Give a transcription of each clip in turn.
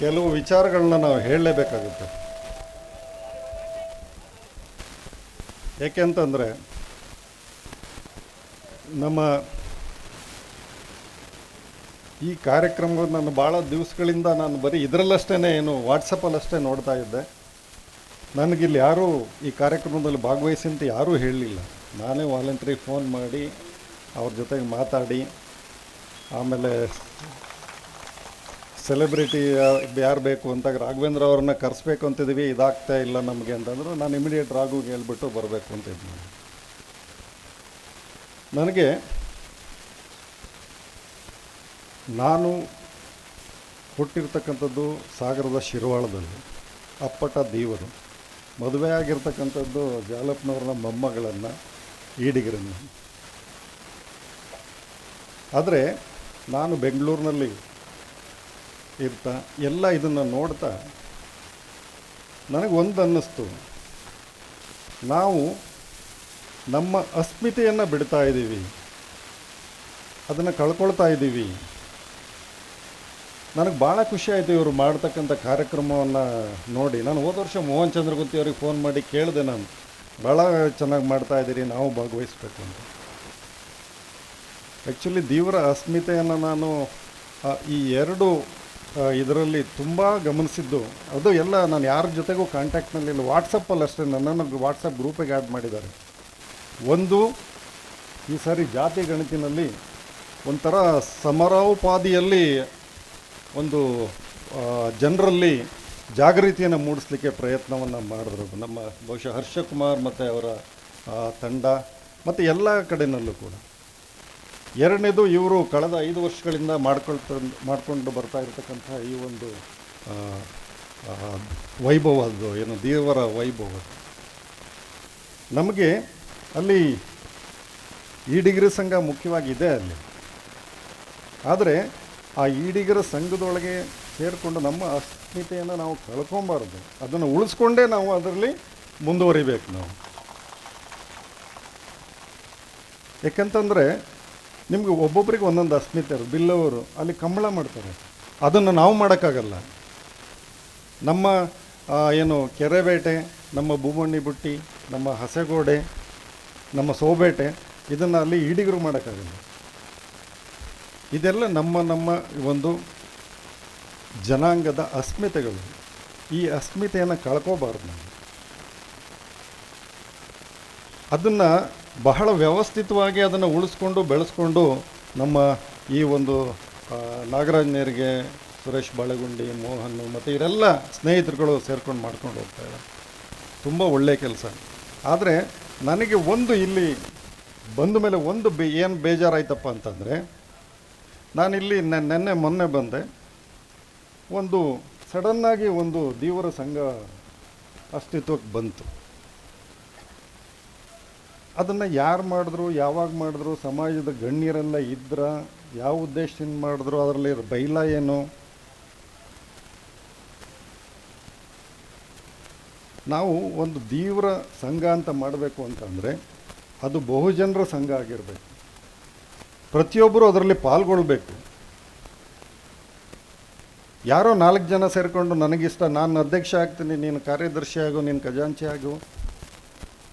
ಕೆಲವು ವಿಚಾರಗಳನ್ನ ನಾವು ಹೇಳಲೇಬೇಕಾಗುತ್ತೆ. ಏಕೆಂತಂದರೆ, ನಮ್ಮ ಈ ಕಾರ್ಯಕ್ರಮಗಳು ನಾನು ಭಾಳ ದಿವಸಗಳಿಂದ ನಾನು ಬರೀ ಇದರಲ್ಲಷ್ಟೇ ಏನು ವಾಟ್ಸಪ್ಪಲ್ಲಷ್ಟೇ ನೋಡ್ತಾ ಇದ್ದೆ. ನನಗಿಲ್ಲಿ ಯಾರೂ ಈ ಕಾರ್ಯಕ್ರಮದಲ್ಲಿ ಭಾಗವಹಿಸಿ ಅಂತ ಯಾರೂ ಹೇಳಲಿಲ್ಲ. ನಾನೇ ವಾಲಂಟ್ರಿ ಫೋನ್ ಮಾಡಿ ಅವ್ರ ಜೊತೆಗೆ ಮಾತಾಡಿ, ಆಮೇಲೆ ಸೆಲೆಬ್ರಿಟಿ ಯಾರು ಬೇಕು ಅಂತ ರಾಘವೇಂದ್ರ ಅವ್ರನ್ನ ಕರೆಸ್ಬೇಕು ಅಂತಿದ್ದೀವಿ ಇದಾಗ್ತಾ ಇಲ್ಲ ನಮಗೆ ಅಂತಂದ್ರು ನಾನು ಇಮಿಡಿಯೇಟ್ ರಾಘುಗೆ ಹೇಳ್ಬಿಟ್ಟು ಬರಬೇಕು ಅಂತ ಇದ್ದು ನಾನು ನನಗೆ ನಾನು ಹುಟ್ಟಿರ್ತಕ್ಕಂಥದ್ದು ಸಾಗರದ ಶಿರವಾಳದಲ್ಲಿ, ಅಪ್ಪಟ ದೇವರು, ಮದುವೆ ಆಗಿರ್ತಕ್ಕಂಥದ್ದು ಜಾಲಪ್ಪನವ್ರನ್ನ ಮೊಮ್ಮಗಳನ್ನು, ಈಡಿಗರನ್ನು. ಆದರೆ ನಾನು ಬೆಂಗಳೂರಿನಲ್ಲಿ ಇರ್ತಾ ಎಲ್ಲ ಇದನ್ನು ನೋಡ್ತಾ ನನಗೆ ಒಂದು ಅನ್ನಿಸ್ತು. ನಾವು ನಮ್ಮ ಅಸ್ಮಿತೆಯನ್ನು ಬಿಡ್ತಾ ಇದ್ದೀವಿ. ಅದನ್ನು ಕಳ್ಕೊಳ್ತಾ ಇದ್ದೀವಿ. ನನಗೆ ಭಾಳ ಖುಷಿ ಆಯಿತು ಇವರು ಮಾಡ್ತಕ್ಕಂಥ ಕಾರ್ಯಕ್ರಮವನ್ನು ನೋಡಿ. ನಾನು ಹೋದ ವರ್ಷ ಮೋಹನ್ ಚಂದ್ರಗುತ್ತಿ ಅವ್ರಿಗೆ ಫೋನ್ ಮಾಡಿ ಕೇಳಿದೆ ನಾನು. ಭಾಳ ಚೆನ್ನಾಗಿ ಮಾಡ್ತಾ ಇದ್ದೀರಿ, ನಾವು ಭಾಗವಹಿಸ್ಬೇಕು ಅಂತ. ಆ್ಯಕ್ಚುಲಿ ದೇವರ ಅಸ್ಮಿತೆಯನ್ನು ನಾನು ಈ ಎರಡು ಇದರಲ್ಲಿ ತುಂಬ ಗಮನಿಸಿದ್ದು. ಅದು ಎಲ್ಲ ನಾನು ಯಾರ ಜೊತೆಗೂ ಕಾಂಟ್ಯಾಕ್ಟ್ನಲ್ಲಿ ಇಲ್ಲ. ವಾಟ್ಸಪ್ಪಲ್ಲಿ ಅಷ್ಟೇ ನನ್ನನ್ನು ವಾಟ್ಸಪ್ ಗ್ರೂಪಿಗೆ ಆ್ಯಡ್ ಮಾಡಿದ್ದಾರೆ. ಒಂದು, ಈ ಸಾರಿ ಜಾತಿ ಗಣಿತಿನಲ್ಲಿ ಒಂಥರ ಸಮರೋಪಾದಿಯಲ್ಲಿ ಒಂದು ಜನರಲ್ಲಿ ಜಾಗೃತಿಯನ್ನು ಮೂಡಿಸ್ಲಿಕ್ಕೆ ಪ್ರಯತ್ನವನ್ನು ಮಾಡಿದ್ರು. ನಮ್ಮ ಬಹುಶಃ ಹರ್ಷಕುಮಾರ್ ಮತ್ತು ಅವರ ತಂಡ ಮತ್ತು ಎಲ್ಲ ಕಡೆಯಲ್ಲೂ ಕೂಡ. ಎರಡನೇದು ಇವರು ಕಳೆದ ಐದು ವರ್ಷಗಳಿಂದ ಮಾಡ್ಕೊಳ್ತ ಮಾಡಿಕೊಂಡು ಬರ್ತಾ ಇರತಕ್ಕಂಥ ಈ ಒಂದು ವೈಭವ ಅದು, ಏನು ದೇವರ ವೈಭವ ನಮಗೆ ಅಲ್ಲಿ ಈ ಡಿಗ್ರಿ ಸಂಘ ಮುಖ್ಯವಾಗಿದೆ ಅಲ್ಲಿ. ಆದರೆ ಆ ಈಡಿಗರ ಸಂಘದೊಳಗೆ ಸೇರಿಕೊಂಡು ನಮ್ಮ ಅಸ್ಮಿತೆಯನ್ನು ನಾವು ಕಳ್ಕೊಬಾರ್ದು. ಅದನ್ನು ಉಳಿಸ್ಕೊಂಡೇ ನಾವು ಅದರಲ್ಲಿ ಮುಂದುವರಿಬೇಕು ನಾವು. ಯಾಕಂತಂದರೆ ನಿಮಗೆ ಒಬ್ಬೊಬ್ಬರಿಗೆ ಒಂದೊಂದು ಅಸ್ಮಿತೆ ಇರುತ್ತೆ ಬಿಲ್ಲವರು ಅಲ್ಲಿ ಕಂಬಳ ಮಾಡ್ತಾರೆ. ಅದನ್ನು ನಾವು ಮಾಡೋಕ್ಕಾಗಲ್ಲ. ನಮ್ಮ ಏನು ಕೆರೆಬೇಟೆ, ನಮ್ಮ ಭೂಮಣ್ಣಿ ಬುಟ್ಟಿ, ನಮ್ಮ ಹಸೆಗೋಡೆ, ನಮ್ಮ ಸೋಬೇಟೆ, ಇದನ್ನು ಅಲ್ಲಿ ಈಡಿಗರು ಮಾಡೋಕ್ಕಾಗಲ್ಲ. ಇದೆಲ್ಲ ನಮ್ಮ ನಮ್ಮ ಒಂದು ಜನಾಂಗದ ಅಸ್ಮಿತೆಗಳು. ಈ ಅಸ್ಮಿತೆಯನ್ನು ಕಳ್ಕೋಬಾರ್ದು ನಾವು. ಅದನ್ನು ಬಹಳ ವ್ಯವಸ್ಥಿತವಾಗಿ ಅದನ್ನು ಉಳಿಸ್ಕೊಂಡು ಬೆಳೆಸ್ಕೊಂಡು ನಮ್ಮ ಈ ಒಂದು ಆ, ನಾಗರಾಜ್ ನೇರಿಗೆ ಸುರೇಶ್ ಬಾಳೆಗುಂಡಿ ಮೋಹನ್ ಮತ್ತು ಇವರೆಲ್ಲ ಸ್ನೇಹಿತರುಗಳು ಸೇರ್ಕೊಂಡು ಮಾಡ್ಕೊಂಡು ಹೋಗ್ತಾರೆ ತುಂಬ ಒಳ್ಳೆಯ ಕೆಲಸ. ಆದರೆ ನನಗೆ ಒಂದು ಇಲ್ಲಿ ಬಂದ ಮೇಲೆ ಒಂದು ಬೇ ಏನು ಬೇಜಾರಾಯ್ತಪ್ಪ ಅಂತಂದರೆ ನಾನಿಲ್ಲಿ ನೆನ್ನೆ ಮೊನ್ನೆ ಬಂದೆ. ಒಂದು ಸಡನ್ನಾಗಿ ಒಂದು ದೇವರ ಸಂಘ ಅಸ್ತಿತ್ವಕ್ಕೆ ಬಂತು. ಅದನ್ನು ಯಾರು ಮಾಡಿದ್ರು, ಯಾವಾಗ ಮಾಡಿದ್ರು, ಸಮಾಜದ ಗಣ್ಯರೆಲ್ಲ ಇದ್ರ, ಯಾವ ಉದ್ದೇಶದಿಂದ ಮಾಡಿದ್ರು, ಅದರಲ್ಲಿ ಬೈಲ ಏನು? ನಾವು ಒಂದು ತೀವ್ರ ಸಂಘ ಅಂತ ಮಾಡಬೇಕು ಅಂತಂದರೆ, ಅದು ಬಹುಜನರ ಸಂಘ ಆಗಿರಬೇಕು. ಪ್ರತಿಯೊಬ್ಬರು ಅದರಲ್ಲಿ ಪಾಲ್ಗೊಳ್ಬೇಕು. ಯಾರೋ ನಾಲ್ಕು ಜನ ಸೇರಿಕೊಂಡು, ನನಗಿಷ್ಟ, ನಾನು ಅಧ್ಯಕ್ಷ ಆಗ್ತೀನಿ, ನೀನು ಕಾರ್ಯದರ್ಶಿ ಆಗು, ನೀನು ಖಜಾಂಚಿ ಆಗು.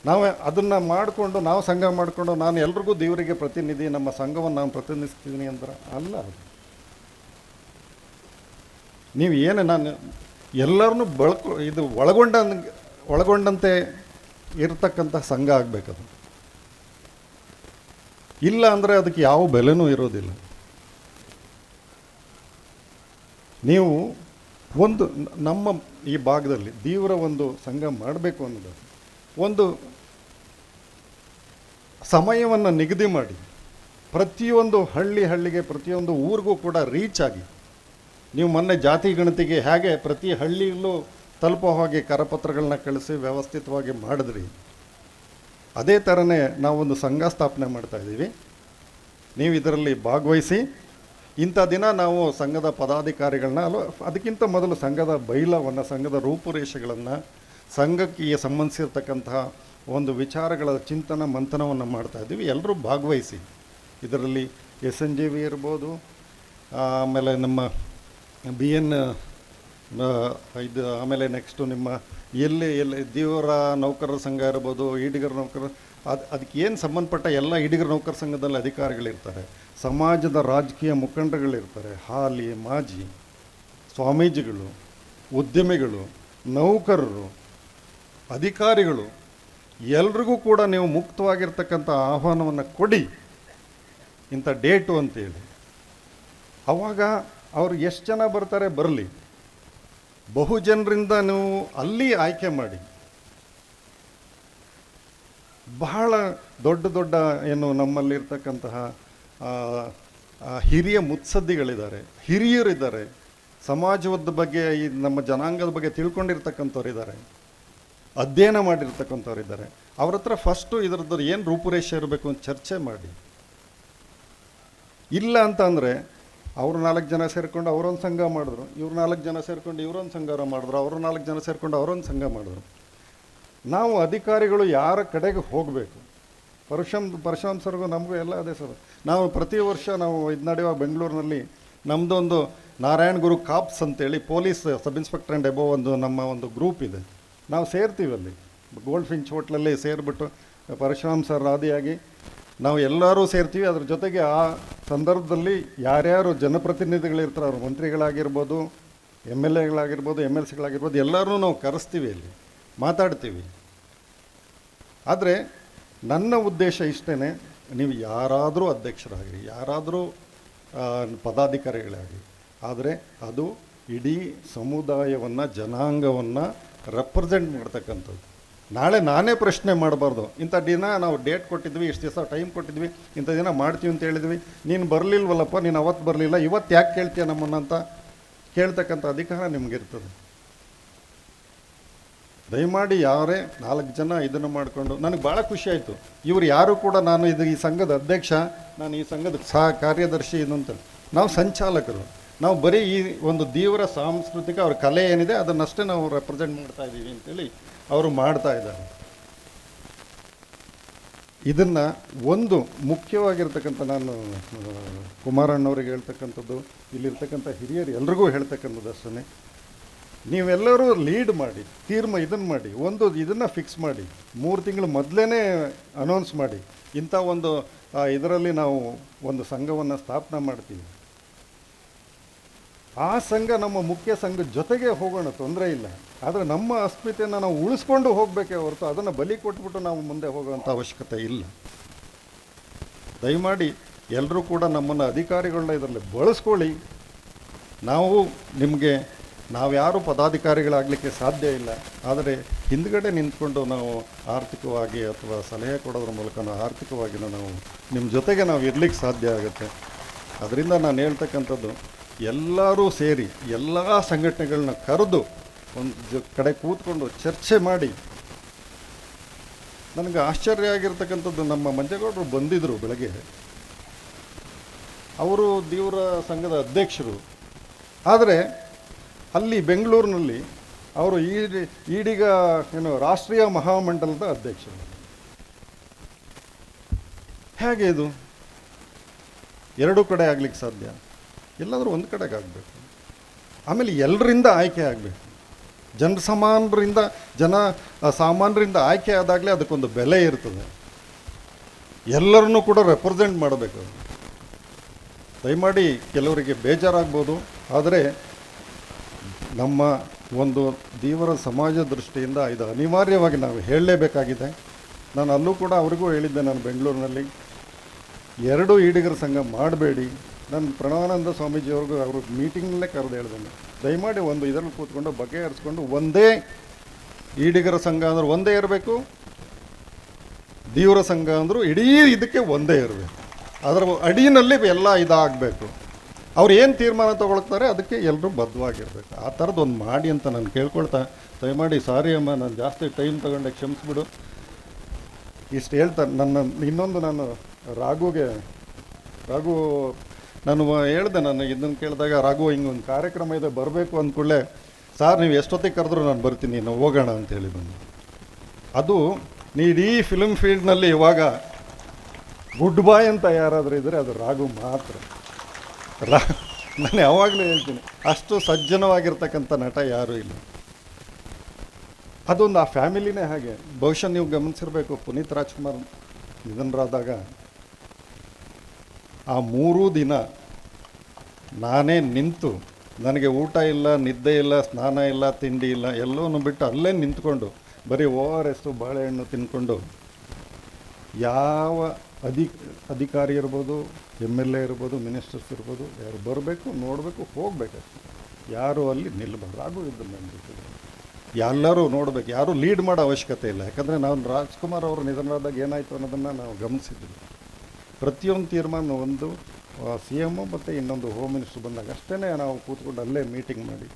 ನಾವು ಅದನ್ನು ಮಾಡಿಕೊಂಡು, ನಾವು ಸಂಘ ಮಾಡಿಕೊಂಡು, ನಾನು ಎಲ್ರಿಗೂ ದೇವರಿಗೆ ಪ್ರತಿನಿಧಿ, ನಮ್ಮ ಸಂಘವನ್ನು ನಾನು ಪ್ರತಿನಿಧಿಸ್ತೀನಿ ಅಂದ್ರೆ ಅಲ್ಲ. ನೀವು ಏನು ನಾನು ಎಲ್ಲರನ್ನೂ ಬಳಕೊ, ಇದು ಒಳಗೊಂಡ ಒಳಗೊಂಡಂತೆ ಇರತಕ್ಕಂಥ ಸಂಘ ಆಗಬೇಕದು ಇಲ್ಲ ಅಂದರೆ ಅದಕ್ಕೆ ಯಾವ ಬೆಲೆನೂ ಇರೋದಿಲ್ಲ. ನೀವು ಒಂದು, ನಮ್ಮ ಈ ಭಾಗದಲ್ಲಿ ದೇವರ ಒಂದು ಸಂಘ ಮಾಡಬೇಕು ಅನ್ನೋದು. ಒಂದು ಸಮಯವನ್ನು ನಿಗದಿ ಮಾಡಿ. ಪ್ರತಿಯೊಂದು ಹಳ್ಳಿ ಹಳ್ಳಿಗೆ, ಪ್ರತಿಯೊಂದು ಊರಿಗೂ ಕೂಡ ರೀಚ್ ಆಗಿ. ನೀವು ಮೊನ್ನೆ ಜಾತಿ ಗಣತಿಗೆ ಹೇಗೆ ಪ್ರತಿ ಹಳ್ಳಿಯಲ್ಲೂ ತಲುಪೋ ಹಾಗೆ ಕರಪತ್ರಗಳನ್ನ ಕಳಿಸಿ ವ್ಯವಸ್ಥಿತವಾಗಿ ಮಾಡಿದ್ರಿ. ಅದೇ ಥರನೇ ನಾವೊಂದು ಸಂಘ ಸ್ಥಾಪನೆ ಮಾಡ್ತಾ ಇದ್ದೀವಿ. ನೀವು ಇದರಲ್ಲಿ ಭಾಗವಹಿಸಿ, ಇಂಥ ದಿನ ನಾವು ಸಂಘದ ಪದಾಧಿಕಾರಿಗಳನ್ನ ಅಲ್ವ ಅದಕ್ಕಿಂತ ಮೊದಲು ಸಂಘದ ಬೈಲವನ್ನು, ಸಂಘದ ರೂಪುರೇಷೆಗಳನ್ನು ಸಂಘಕ್ಕೆ ಸಂಬಂಧಿಸಿರ್ತಕ್ಕಂತಹ ಒಂದು ವಿಚಾರಗಳ ಚಿಂತನ ಮಂಥನವನ್ನು ಮಾಡ್ತಾ ಇದ್ದೀವಿ. ಎಲ್ಲರೂ ಭಾಗವಹಿಸಿ. ಇದರಲ್ಲಿ ಎಸ್ ಎನ್ ಜಿ ವಿ ಇರ್ಬೋದು, ಆಮೇಲೆ ನಮ್ಮ ಬಿ ಎನ್ ಇದು ಆಮೇಲೆ ನೆಕ್ಸ್ಟು ನಿಮ್ಮ ಎಲ್ಲಿ ಎಲ್ಲಿ ದೇವರ ನೌಕರರ ಸಂಘ ಇರ್ಬೋದು, ಈಡಿಗರ ನೌಕರ, ಅದು, ಅದಕ್ಕೆ ಏನು ಸಂಬಂಧಪಟ್ಟ ಎಲ್ಲ ಈಡಿಗರ ನೌಕರ ಸಂಘದಲ್ಲಿ ಅಧಿಕಾರಿಗಳಿರ್ತಾರೆ. ಸಮಾಜದ ರಾಜಕೀಯ ಮುಖಂಡರುಗಳಿರ್ತಾರೆ. ಹಾಲಿ, ಮಾಜಿ ಸ್ವಾಮೀಜಿಗಳು, ಉದ್ಯಮಿಗಳು, ನೌಕರರು ಅಧಿಕಾರಿಗಳು ಎಲ್ರಿಗೂ ಕೂಡ ನೀವು ಮುಕ್ತವಾಗಿರ್ತಕ್ಕಂಥ ಆಹ್ವಾನವನ್ನು ಕೊಡಿ ಇಂಥ ಡೇಟು ಅಂತೇಳಿ. ಅವಾಗ ಅವರು ಎಷ್ಟು ಜನ ಬರ್ತಾರೆ ಬರಲಿ. ಬಹು ಜನರಿಂದ ನೀವು ಅಲ್ಲಿ ಆಯ್ಕೆ ಮಾಡಿ. ಬಹಳ ದೊಡ್ಡ ದೊಡ್ಡ ಏನು ನಮ್ಮಲ್ಲಿರ್ತಕ್ಕಂತಹ ಹಿರಿಯ ಮುತ್ಸದ್ದಿಗಳಿದ್ದಾರೆ. ಹಿರಿಯರಿದ್ದಾರೆ. ಸಮಾಜದ ಬಗ್ಗೆ ಈ ನಮ್ಮ ಜನಾಂಗದ ಬಗ್ಗೆ ತಿಳ್ಕೊಂಡಿರ್ತಕ್ಕಂಥವ್ರು ಇದ್ದಾರೆ ಅಧ್ಯಯನ ಮಾಡಿರ್ತಕ್ಕಂಥವ್ರು ಇದ್ದಾರೆ. ಅವ್ರ ಹತ್ರ ಫಸ್ಟು ಇದ್ರದ್ದು ಏನು ರೂಪುರೇಷೆ ಇರಬೇಕು ಅಂತ ಚರ್ಚೆ ಮಾಡಿ. ಇಲ್ಲ ಅಂತ ಅಂದರೆ ಅವರು ನಾಲ್ಕು ಜನ ಸೇರಿಕೊಂಡು ಅವರೊಂದು ಸಂಘ ಮಾಡಿದ್ರು, ಇವ್ರು ನಾಲ್ಕು ಜನ ಸೇರಿಕೊಂಡು ಇವರೊಂದು ಸಂಘ ಮಾಡಿದ್ರು, ಅವರು ನಾಲ್ಕು ಜನ ಸೇರಿಕೊಂಡು ಅವರೊಂದು ಸಂಘ ಮಾಡಿದ್ರು. ನಾವು ಅಧಿಕಾರಿಗಳು ಯಾರ ಕಡೆಗೆ ಹೋಗಬೇಕು? ಪರಶುರಾಮ್ ಪರಶುರಾಮ್ ಸರ್ಗೂ ನಮಗೂ ಎಲ್ಲ ಅದೇ ಸರ್. ನಾವು ಪ್ರತಿ ವರ್ಷ ನಾವು ಇದು ನಡೆಯುವ ಬೆಂಗಳೂರಿನಲ್ಲಿ ನಮ್ಮದೊಂದು ನಾರಾಯಣ್ ಗುರು ಕಾಪ್ಸ್ ಅಂತೇಳಿ ಪೊಲೀಸ್ ಸಬ್ ಇನ್ಸ್ಪೆಕ್ಟರ್ ಆ್ಯಂಡ್ ಎಬೋ ಒಂದು ನಮ್ಮ ಒಂದು ಗ್ರೂಪ್ ಇದೆ. ನಾವು ಸೇರ್ತೀವಿ ಅಲ್ಲಿ. ಗೋಲ್ಡ್ ಫಿಂಚ್ ಹೋಟ್ಲಲ್ಲಿ ಸೇರಿಬಿಟ್ಟು ಪರಶುರಾಮ್ ಸರ್ ಆದಿಯಾಗಿ ನಾವು ಎಲ್ಲರೂ ಸೇರ್ತೀವಿ. ಅದ್ರ ಜೊತೆಗೆ ಆ ಸಂದರ್ಭದಲ್ಲಿ ಯಾರ್ಯಾರು ಜನಪ್ರತಿನಿಧಿಗಳಿರ್ತಾರೆ ಅವರು, ಮಂತ್ರಿಗಳಾಗಿರ್ಬೋದು, ಎಂ ಎಲ್ ಎಗಳಾಗಿರ್ಬೋದು, ಎಂ ಎಲ್ ಸಿಗಳಾಗಿರ್ಬೋದು ಎಲ್ಲರೂ ನಾವು ಕರೆಸ್ತೀವಿ ಅಲ್ಲಿ, ಮಾತಾಡ್ತೀವಿ. ಆದರೆ ನನ್ನ ಉದ್ದೇಶ ಇಷ್ಟೇ ನೀವು ಯಾರಾದರೂ ಅಧ್ಯಕ್ಷರಾಗಿರಿ, ಯಾರಾದರೂ ಪದಾಧಿಕಾರಿಗಳಾಗಿ ಆದರೆ ಅದು ಇಡೀ ಸಮುದಾಯವನ್ನು, ಜನಾಂಗವನ್ನು ರೆಪ್ರೆಸೆಂಟ್ ಮಾಡ್ತಕ್ಕಂಥದ್ದು. ನಾಳೆ ನಾನೇ ಪ್ರಶ್ನೆ ಮಾಡಬಾರ್ದು. ಇಂಥ ದಿನ ನಾವು ಡೇಟ್ ಕೊಟ್ಟಿದ್ವಿ, ಇಷ್ಟು ದಿವಸ ಟೈಮ್ ಕೊಟ್ಟಿದ್ವಿ, ಇಂಥ ದಿನ ಮಾಡ್ತೀವಿ ಅಂತ ಹೇಳಿದ್ವಿ. ನೀನು ಬರಲಿಲ್ವಲ್ಲಪ್ಪ, ನೀನು ಅವತ್ತು ಬರಲಿಲ್ಲ, ಇವತ್ತು ಯಾಕೆ ಕೇಳ್ತೀಯ ನಮ್ಮನ್ನು ಅಂತ ಕೇಳ್ತಕ್ಕಂಥ ಅಧಿಕಾರ ನಿಮಗಿರ್ತದೆ. ದಯಮಾಡಿ ಯಾರೇ ನಾಲ್ಕು ಜನ ಇದನ್ನು ಮಾಡಿಕೊಂಡು, ನನಗೆ ಭಾಳ ಖುಷಿ ಆಯಿತು. ಇವರು ಯಾರು ಕೂಡ ನಾನು ಇದು ಈ ಸಂಘದ ಅಧ್ಯಕ್ಷ, ನಾನು ಈ ಸಂಘದ ಸಹ ಕಾರ್ಯದರ್ಶಿ ಇದು ಅಂತ. ನಾವು ಸಂಚಾಲಕರು. ನಾವು ಬರೀ ಈ ಒಂದು ದೇವರ ಸಾಂಸ್ಕೃತಿಕ ಅವ್ರ ಕಲೆ ಏನಿದೆ, ಅದನ್ನಷ್ಟೇ ನಾವು ರೆಪ್ರೆಸೆಂಟ್ ಮಾಡ್ತಾ ಇದ್ದೀವಿ ಅಂತೇಳಿ ಅವರು ಮಾಡ್ತಾ ಇದ್ದಾರೆ. ಇದನ್ನು ಒಂದು ಮುಖ್ಯವಾಗಿರ್ತಕ್ಕಂಥ ನಾನು ಕುಮಾರಣ್ಣವ್ರಿಗೆ ಹೇಳ್ತಕ್ಕಂಥದ್ದು, ಇಲ್ಲಿರ್ತಕ್ಕಂಥ ಹಿರಿಯರು ಎಲ್ರಿಗೂ ಹೇಳ್ತಕ್ಕಂಥದ್ದು ಅಷ್ಟೇ ನೀವೆಲ್ಲರೂ ಲೀಡ್ ಮಾಡಿ, ತೀರ್ಮ ಇದನ್ನು ಮಾಡಿ, ಒಂದು ಇದನ್ನು ಫಿಕ್ಸ್ ಮಾಡಿ, ಮೂರು ತಿಂಗಳು ಮೊದಲೇ ಅನೌನ್ಸ್ ಮಾಡಿ, ಇಂಥ ಒಂದು ಇದರಲ್ಲಿ ನಾವು ಒಂದು ಸಂಘವನ್ನು ಸ್ಥಾಪನೆ ಮಾಡ್ತೀವಿ. ಆ ಸಂಘ ನಮ್ಮ ಮುಖ್ಯ ಸಂಘದ ಜೊತೆಗೆ ಹೋಗೋಣ, ತೊಂದರೆ ಇಲ್ಲ. ಆದರೆ ನಮ್ಮ ಅಸ್ಮಿತೆಯನ್ನು ನಾವು ಉಳಿಸ್ಕೊಂಡು ಹೋಗಬೇಕೇ ಹೊರತು ಅದನ್ನು ಬಲಿ ಕೊಟ್ಬಿಟ್ಟು ನಾವು ಮುಂದೆ ಹೋಗುವಂಥ ಅವಶ್ಯಕತೆ ಇಲ್ಲ. ದಯಮಾಡಿ ಎಲ್ಲರೂ ಕೂಡ ನಮ್ಮನ್ನು ಅಧಿಕಾರಿಗಳನ್ನ ಇದರಲ್ಲಿ ಬಳಸ್ಕೊಳ್ಳಿ. ನಾವು ನಿಮಗೆ, ನಾವು ಯಾರು ಪದಾಧಿಕಾರಿಗಳಾಗಲಿಕ್ಕೆ ಸಾಧ್ಯ ಇಲ್ಲ. ಆದರೆ ಹಿಂದ್ಗಡೆ ನಿಂತ್ಕೊಂಡು ನಾವು ಆರ್ಥಿಕವಾಗಿ ಅಥವಾ ಸಲಹೆ ಕೊಡೋದ್ರ ಮೂಲಕ ನಾವು ಆರ್ಥಿಕವಾಗಿ ನಾವು ನಿಮ್ಮ ಜೊತೆಗೆ ನಾವು ಇರಲಿಕ್ಕೆ ಸಾಧ್ಯ ಆಗುತ್ತೆ. ಅದರಿಂದ ನಾನು ಹೇಳ್ತಕ್ಕಂಥದ್ದು ಎಲ್ಲರೂ ಸೇರಿ ಎಲ್ಲ ಸಂಘಟನೆಗಳನ್ನ ಕರೆದು ಒಂದು ಕಡೆ ಕೂತ್ಕೊಂಡು ಚರ್ಚೆ ಮಾಡಿ. ನನಗೆ ಆಶ್ಚರ್ಯ ಆಗಿರ್ತಕ್ಕಂಥದ್ದು ನಮ್ಮ ಮಂಜೇಗೌಡರು ಬಂದಿದ್ದರು ಬೆಳಗ್ಗೆ. ಅವರು ದೇವರ ಸಂಘದ ಅಧ್ಯಕ್ಷರು. ಆದರೆ ಅಲ್ಲಿ ಬೆಂಗಳೂರಿನಲ್ಲಿ ಅವರು ಈಡಿ, ಈಡಿಗ ಏನು ರಾಷ್ಟ್ರೀಯ ಮಹಾಮಂಡಲದ ಅಧ್ಯಕ್ಷರು. ಹೇಗೆ ಇದು? ಎರಡೂ ಕಡೆ ಆಗ್ಲಿಕ್ಕೆ ಸಾಧ್ಯ? ಎಲ್ಲಾದರೂ ಒಂದು ಕಡೆಗೆ ಆಗಬೇಕು. ಆಮೇಲೆ ಎಲ್ಲರಿಂದ ಆಯ್ಕೆ ಆಗಬೇಕು. ಜನ ಆ, ಸಾಮಾನ್ಯರಿಂದ ಆಯ್ಕೆ ಆದಾಗಲೇ ಅದಕ್ಕೊಂದು ಬೆಲೆ ಇರ್ತದೆ. ಎಲ್ಲರನ್ನೂ ಕೂಡ ರೆಪ್ರೆಸೆಂಟ್ ಮಾಡಬೇಕು. ದಯಮಾಡಿ ಕೆಲವರಿಗೆ ಬೇಜಾರಾಗ್ಬೋದು ಆದರೆ ನಮ್ಮ ಒಂದು ದೇವರ ಸಮಾಜ ದೃಷ್ಟಿಯಿಂದ ಇದು ಅನಿವಾರ್ಯವಾಗಿ ನಾವು ಹೇಳಲೇಬೇಕಾಗಿದೆ. ನಾನು ಅಲ್ಲೂ ಕೂಡ ಅವ್ರಿಗೂ ಹೇಳಿದ್ದೆ ನಾನು ಬೆಂಗಳೂರಿನಲ್ಲಿ. ಎರಡು ಈಡಿಗರ ಸಂಘ ಮಾಡಬೇಡಿ. ನಾನು ಪ್ರಣವಾನಂದ ಸ್ವಾಮೀಜಿಯವ್ರಿಗೂ ಅವರು ಮೀಟಿಂಗ್ನಲ್ಲೇ ಕರೆದು ಹೇಳಿದ್ದೇನೆ ದಯಮಾಡಿ ಒಂದು ಇದರಲ್ಲಿ ಕೂತ್ಕೊಂಡು ಬಗೆಹರಿಸ್ಕೊಂಡು ಒಂದೇ ಈಡಿಗರ ಸಂಘ ಅಂದ್ರೆ ಒಂದೇ ಇರಬೇಕು. ದೇವರ ಸಂಘ ಅಂದರೂ ಇಡೀ ಇದಕ್ಕೆ ಒಂದೇ ಇರಬೇಕು. ಅದರ ಅಡಿನಲ್ಲಿ ಎಲ್ಲ ಇದಾಗಬೇಕು. ಅವ್ರು ಏನು ತೀರ್ಮಾನ ತೊಗೊಳ್ತಾರೆ ಅದಕ್ಕೆ ಎಲ್ಲರೂ ಬದ್ಧವಾಗಿರ್ಬೇಕು. ಆ ಥರದ್ದು ಒಂದು ಮಾಡಿ ಅಂತ ನಾನು ಕೇಳ್ಕೊಳ್ತಾ, ದಯಮಾಡಿ ಸಾರಿ ಅಮ್ಮ, ನಾನು ಜಾಸ್ತಿ ಟೈಮ್ ತಗೊಂಡೆ, ಕ್ಷಮಿಸ್ಬಿಡು. ಇಷ್ಟು ಹೇಳ್ತಾರೆ ನನ್ನ, ಇನ್ನೊಂದು ನಾನು ರಾಘುಗೆ, ರಾಘು ನಾನು ಹೇಳ್ದೆ, ನಾನು ಇದನ್ನು ಕೇಳಿದಾಗ ರಾಘು ಒಂದು ಕಾರ್ಯಕ್ರಮ ಇದೆ, ಬರಬೇಕು ಅಂದ್ಕೊಳ್ಳೆ ಸಾರ್, ನೀವು ಎಷ್ಟೊತ್ತಿಗೆ ಕರೆದ್ರು ನಾನು ಬರ್ತೀನಿ ನಾವು ಹೋಗೋಣ ಅಂತ ಹೇಳಿ ಬಂದು. ಅದು ನೀ ಇಡೀ ಫಿಲ್ಮ್ ಫೀಲ್ಡ್ನಲ್ಲಿ ಇವಾಗ ಗುಡ್ ಬಾಯ್ ಅಂತ ಯಾರಾದರೂ ಇದ್ದರೆ ಅದು ರಾಘು ಮಾತ್ರ. ರಾ, ನಾನು ಯಾವಾಗಲೂ ಹೇಳ್ತೀನಿ, ಅಷ್ಟು ಸಜ್ಜನವಾಗಿರ್ತಕ್ಕಂಥ ನಟ ಯಾರೂ ಇಲ್ಲ. ಅದೊಂದು ಆ ಫ್ಯಾಮಿಲಿನೇ ಹಾಗೆ. ಬಹುಶಃ ನೀವು ಗಮನಿಸಿರ್ಬೇಕು, ಪುನೀತ್ ರಾಜ್ಕುಮಾರ್ ನಿಧನರಾದಾಗ ಆ ಮೂರೂ ದಿನ ನಾನೇ ನಿಂತು ನನಗೆ ಊಟ ಇಲ್ಲ, ನಿದ್ದೆ ಇಲ್ಲ, ಸ್ನಾನ ಇಲ್ಲ, ತಿಂಡಿ ಇಲ್ಲ, ಎಲ್ಲವನ್ನೂ ಬಿಟ್ಟು ಅಲ್ಲೇ ನಿಂತ್ಕೊಂಡು ಬರೀ ಓ ಆರ್ ಎಸ್ಸು ಬಾಳೆಹಣ್ಣು ತಿನ್ಕೊಂಡು ಯಾವ ಅಧಿ, ಅಧಿಕಾರಿ ಇರ್ಬೋದು, ಎಂ ಎಲ್ ಎ ಇರ್ಬೋದು, ಮಿನಿಸ್ಟರ್ಸ್ ಇರ್ಬೋದು, ಯಾರು ಬರಬೇಕು, ನೋಡಬೇಕು ಹೋಗಬೇಕು ಯಾರು ಅಲ್ಲಿ ನಿಲ್ಲಬಾರ್ದು ಹಾಗೂ ಇದ್ದು ಎಲ್ಲರೂ ನೋಡಬೇಕು. ಯಾರೂ ಲೀಡ್ ಮಾಡೋ ಅವಶ್ಯಕತೆ ಇಲ್ಲ. ಯಾಕಂದರೆ ನಾವು ರಾಜ್ಕುಮಾರ್ ಅವರು ನಿಧನರಾದಾಗ ಏನಾಯಿತು ಅನ್ನೋದನ್ನು ನಾವು ಗಮನಿಸಿದ್ವಿ. ಪ್ರತಿಯೊಂದು ತೀರ್ಮಾನ ಒಂದು ಸಿ ಎಂ ಮತ್ತು ಇನ್ನೊಂದು ಹೋಮ್ ಮಿನಿಸ್ಟರ್ ಬಂದಾಗ ಅಷ್ಟೇ ನಾವು ಕೂತ್ಕೊಂಡು ಅಲ್ಲೇ ಮೀಟಿಂಗ್ ಮಾಡಿ.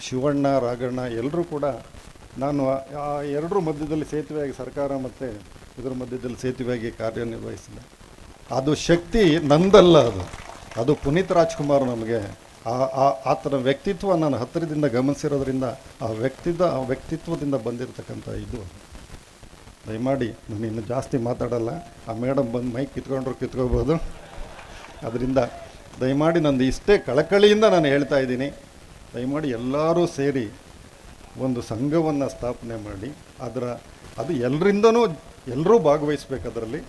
ಶಿವಣ್ಣ, ರಾಘಣ್ಣ ಎಲ್ಲರೂ ಕೂಡ ನಾನು ಆ- ಎರಡರ ಮಧ್ಯದಲ್ಲಿ ಸೇತುವೆಯಾಗಿ ಸರ್ಕಾರ ಮತ್ತು ಇದರ ಮಧ್ಯದಲ್ಲಿ ಸೇತುವೆಯಾಗಿ ಕಾರ್ಯನಿರ್ವಹಿಸಿದೆ. ಅದು ಶಕ್ತಿ ನಂದಲ್ಲ ಅದು. ಅದು ಪುನೀತ್ ರಾಜ್ಕುಮಾರ್ ನಮಗೆ ಆ ಆತನ ವ್ಯಕ್ತಿತ್ವ ನಾನು ಹತ್ತಿರದಿಂದ ಗಮನಿಸಿರೋದ್ರಿಂದ ಆ ವ್ಯಕ್ತಿದ, ಆ ವ್ಯಕ್ತಿತ್ವದಿಂದ ಬಂದಿರತಕ್ಕಂಥ ಇದು. ದಯಮಾಡಿ ನಾನು ಇನ್ನು ಜಾಸ್ತಿ ಮಾತಾಡಲ್ಲ. ಆ ಮೇಡಮ್ ಬಂದು ಮೈಕ್ ಕಿತ್ಕೊಂಡ್ರು ಕಿತ್ಕೋಬೋದು ಅದರಿಂದ ದಯಮಾಡಿ ನಂದು ಇಷ್ಟೇ ಕಳಕಳಿಯಿಂದ ನಾನು ಹೇಳ್ತಾ ಇದ್ದೀನಿ. ದಯಮಾಡಿ ಎಲ್ಲರೂ ಸೇರಿ ಒಂದು ಸಂಘವನ್ನು ಸ್ಥಾಪನೆ ಮಾಡಿ. ಅದರ, ಅದು ಎಲ್ಲರಿಂದನೂ ಎಲ್ಲರೂ ಭಾಗವಹಿಸ್ಬೇಕು ಅದರಲ್ಲಿ.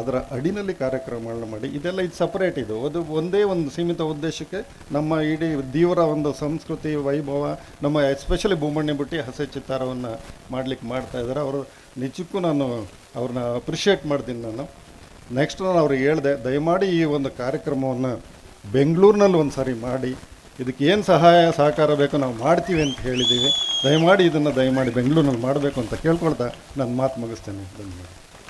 ಅದರ ಅಡಿನಲ್ಲಿ ಕಾರ್ಯಕ್ರಮಗಳನ್ನು ಮಾಡಿ, ಇದೆಲ್ಲ ಇದು ಸಪ್ರೇಟ್ ಇದು. ಅದು ಒಂದೇ ಒಂದು ಸೀಮಿತ ಉದ್ದೇಶಕ್ಕೆ ನಮ್ಮ ಇಡೀ ದೇವರ ಒಂದು ಸಂಸ್ಕೃತಿ, ವೈಭವ, ನಮ್ಮ ಎಸ್ಪೆಷಲಿ ಬೊಮ್ಮಣ್ಣಿ ಬುಟ್ಟಿ, ಹಸೆ ಚಿತ್ತಾರವನ್ನು ಮಾಡಲಿಕ್ಕೆ ಮಾಡ್ತಾ ಇದ್ದಾರೆ. ಅವರು ನಿಜಕ್ಕೂ ನಾನು ಅವ್ರನ್ನ ಅಪ್ರಿಷಿಯೇಟ್ ಮಾಡ್ತೀನಿ ನಾನು. ನೆಕ್ಸ್ಟ್ ನಾನು ಅವ್ರಿಗೆ ಹೇಳಿದೆ, ದಯಮಾಡಿ ಈ ಒಂದು ಕಾರ್ಯಕ್ರಮವನ್ನು ಬೆಂಗಳೂರಿನಲ್ಲಿ ಒಂದು ಸಾರಿ ಮಾಡಿ, ಇದಕ್ಕೆ ಏನು ಸಹಾಯ, ಸಹಕಾರ ಬೇಕು ನಾವು ಮಾಡ್ತೀವಿ ಅಂತ ಹೇಳಿದ್ದೀವಿ. ದಯಮಾಡಿ ಇದನ್ನು ದಯಮಾಡಿ ಬೆಂಗಳೂರಿನಲ್ಲಿ ಮಾಡಬೇಕು ಅಂತ ಕೇಳ್ಕೊಳ್ತಾ ನಾನು ಮಾತು ಮುಗಿಸ್ತೇನೆ. ಧನ್ಯವಾದ.